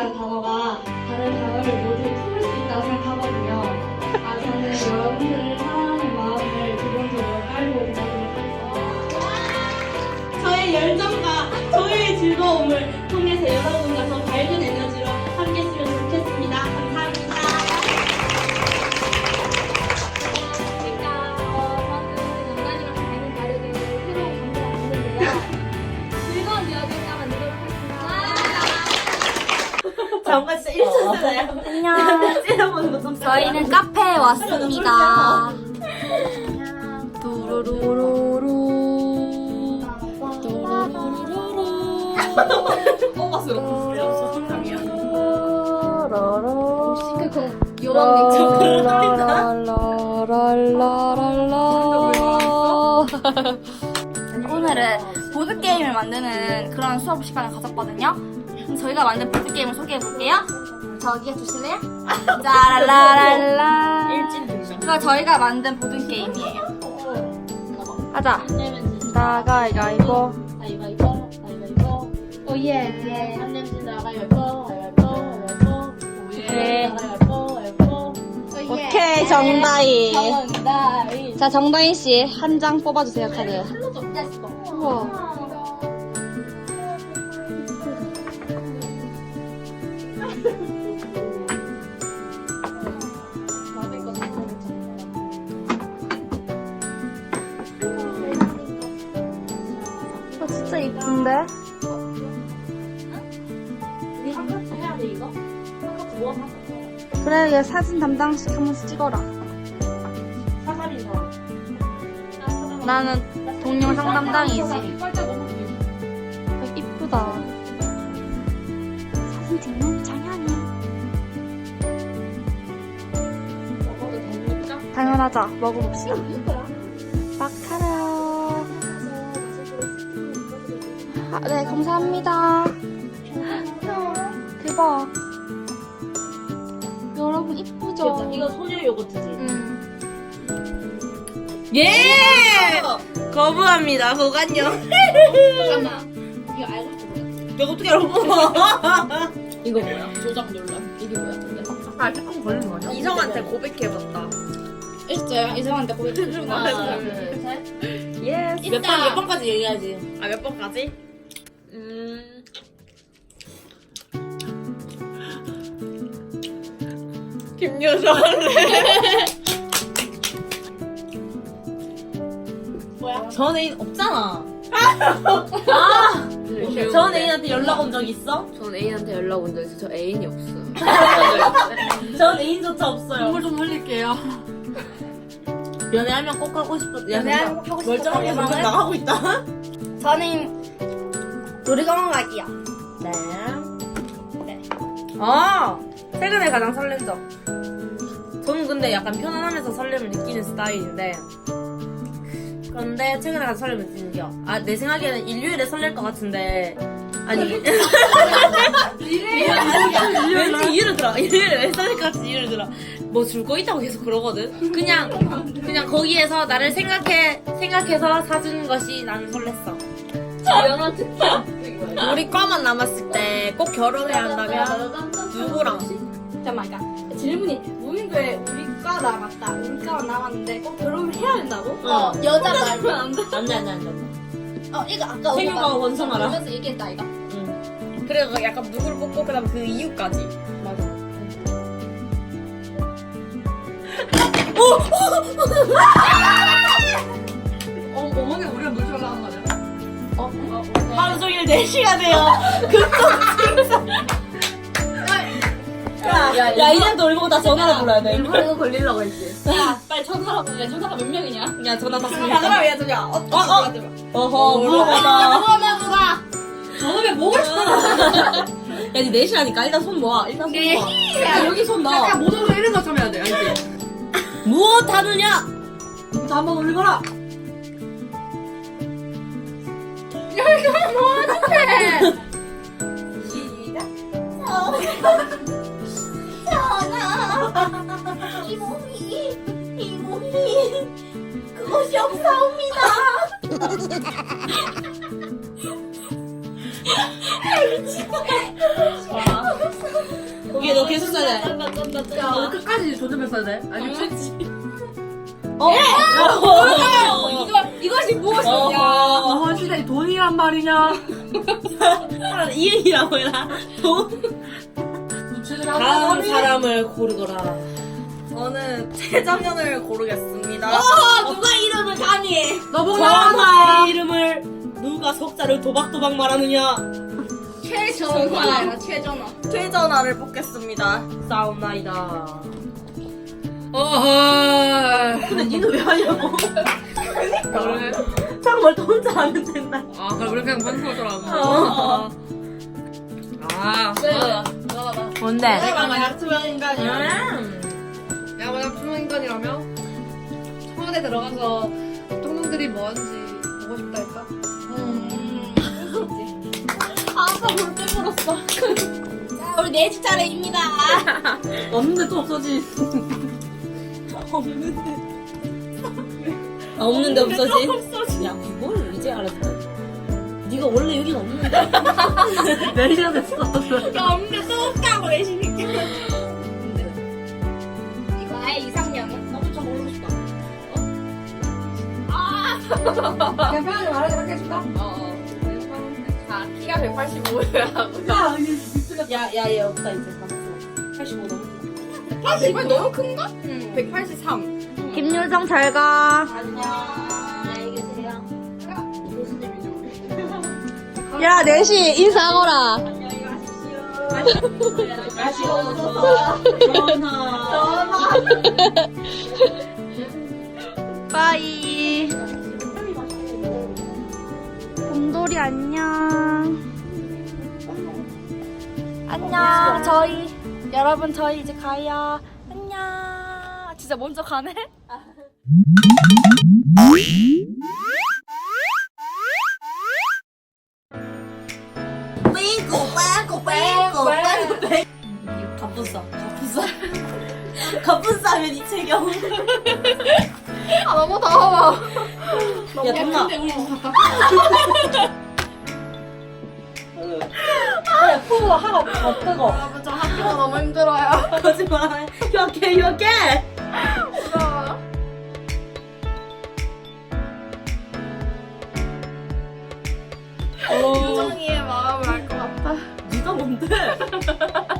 인간이라는 단어 진짜 1차잖아요. 안녕. 찔러보는 거좀 저희는 카페에 왔습니다. 뚜루루루루. 뚜루루루루. 그 요런 오늘은 보드게임을 만드는 그런 수업 시간을 가졌거든요. 그럼 저희가 만든 보드게임을 소개해볼게요. 저기 해주실래요? 짜랄라랄라. 이거 저희가 만든 보드게임이에요. 하자. 나가위가위보. 가위바위보, 가위바위보. 오예. 예. 한냄새. 가위바위보, 가위바위보. 오케이, 정다희. 정다이. 자, 정다인 씨, 한 장 뽑아주세요, 카드. 우 이쁜데? 우리? 그래, 얘 사진 담당씩 한 번씩 찍어라. 나는 동영상 담당이지. 이쁘다. 사진 찍는 장현이. 당연하자. 먹어봅시다. 마카라. 아, 네, 감사합니다. 대박. 여러분 이쁘죠? 이거 소녀 요거트지? 음. 예! 거부합니다, 고관요. 잠깐만. 이거 알고 있어. 이거 어떻게 알아? 이거 뭐야? 조작 논란. 이게 뭐야? 근데? 아, 조금 걸린 거 아니야? 이성한테 고백해봤다. 진짜요? 이상한데 고백 해준 거 하나, 둘, 셋. 예스. 몇 번, 몇 번까지 얘기하지? 아, 몇 번까지? 김여정. 뭐야? 전 애인 없잖아. 아! 전 애인한테 연락 온 적 있어? 전 애인한테 연락 온 적 있어요. 저 애인이 없어요. 전 애인조차 없어요. 눈물 좀 흘릴게요. 연애하면 꼭 하고 싶어. 연애하면 꼭 하고 싶어. 멀쩡하게? 방금 나가고 있다. 저는 놀이공원 가기요. 네. 아, 최근에 가장 설렌 적. 저는 근데 약간 편안하면서 설렘을 느끼는 스타일인데. 그런데 최근에 가장 설렘을 느끼는 게, 아, 내 생각에는 일요일에 설렐 것 같은데. 아니, 왠지 이유를 들어. 일요일에 왜 설렐 것 같은 이유를 들어. 뭐 줄 거 있다고 계속 그러거든? 그냥, 그냥 거기에서 나를 생각해, 생각해서 사주는 것이 나는 설렜어. 연하 특기야. 우리 과만 남았을 때 꼭 결혼해야 한다면 누구랑? 잠깐만, 그러니까 질문이 무민도에 우리과 남았다. 우리과 남았는데 꼭 결혼을 해야 된다고? 어. 여자 말면 안 돼. 안돼 안돼 안돼. 어, 이거 아까 생유가 원성하라. 그러면서 얘기했다, 이거. 응. 그래서 약간 누구를 뽑고 그다음 그 이유까지. 맞아. 어, 어머니 우리가 놀지 말라는 거 아니야? 어? 어? 하루 종일 4시가 돼요. 급성 야, 야, 야, 이제부터 우리 보고 다 전화를 불러야 돼. 일부러 이거 걸리려고 했지. 야, 빨리 전화하라. 야, 전화가 몇 명이냐? 야, 전화 다다 그럼 얘 저기야. 어, 어, 어. 어허, 물어봐봐. 누가 누가? 저놈의 목을 쳐. 야, 니 4시라니까. 일단 손 모아. 일단 손 모아. 야, 여기 손 넣어. 야, 못 오면 이런 것좀 해야 돼. 알지? 무엇 하느냐? 자, 한번 올려봐라. 이 없사옵니다. 와. 이게 너 계속 써야 돼. 야, 끝까지 조준했어야 돼. 아니, 어? 이거 이것이 무엇이냐? 이번 시대에 돈이란 말이냐? 차라리 이엔이라고 해라. 돈. 다음 사람을 고르거라. 저는 최정현을 고르겠습니다. 어, 누가 이름을 감히? 너 보고 나왔나? 정화의 이름을 누가 석자를 도박도박 말하느냐? 최전화야 최전화. 최전화를 뽑겠습니다. 싸움나이다. 어허. 근데 니는 왜 하냐고? 그래. 정말 또 혼자 하면 된다. 아, 그래, 우리 그냥 방송하더라고. 어. 아. 뭔데? 내가 만약 투명 인간 20년전이라며? 청와대 들어가서 똥놈들이 뭐하는지 보고 싶다니까. 음. 아빠 볼때 풀었어. 우리 네 내주 차례입니다. 없는데 또 없어지. 없는데. 아, 없는데 없어지. 야, 그걸 이제 알았어. 네가 원래 여긴 없는데. 몇 시간 됐어. 없는데 또 없다고 내시니까. 그냥 편하게 말하게 바꿔줄까? 어, 어. 자, 키가 185야. 야, 야, 얘 없다, 이제 봤어. 85 넘었어. 아, 이거 너무 큰가? 183. 김유정 잘 가. 안녕. 안녕히 계세요. 야, 4시 인사하거라. 빠이. 곰돌이 안녕. 안녕. 저희 여러분 저희 이제 가요. 안녕. 진짜 먼저 가네. 갑분싸, 갑분싸. 갑분싸 하면 이 채경. 아, 너무 더워. 야, 동나. 아, 푸가 하가 더 뜨거. 여러분, 저 학교가 너무 힘들어요. 거짓말. 유학해, 유학해. 어, 정이의 마음을 알 것 같아. 네가 뭔데?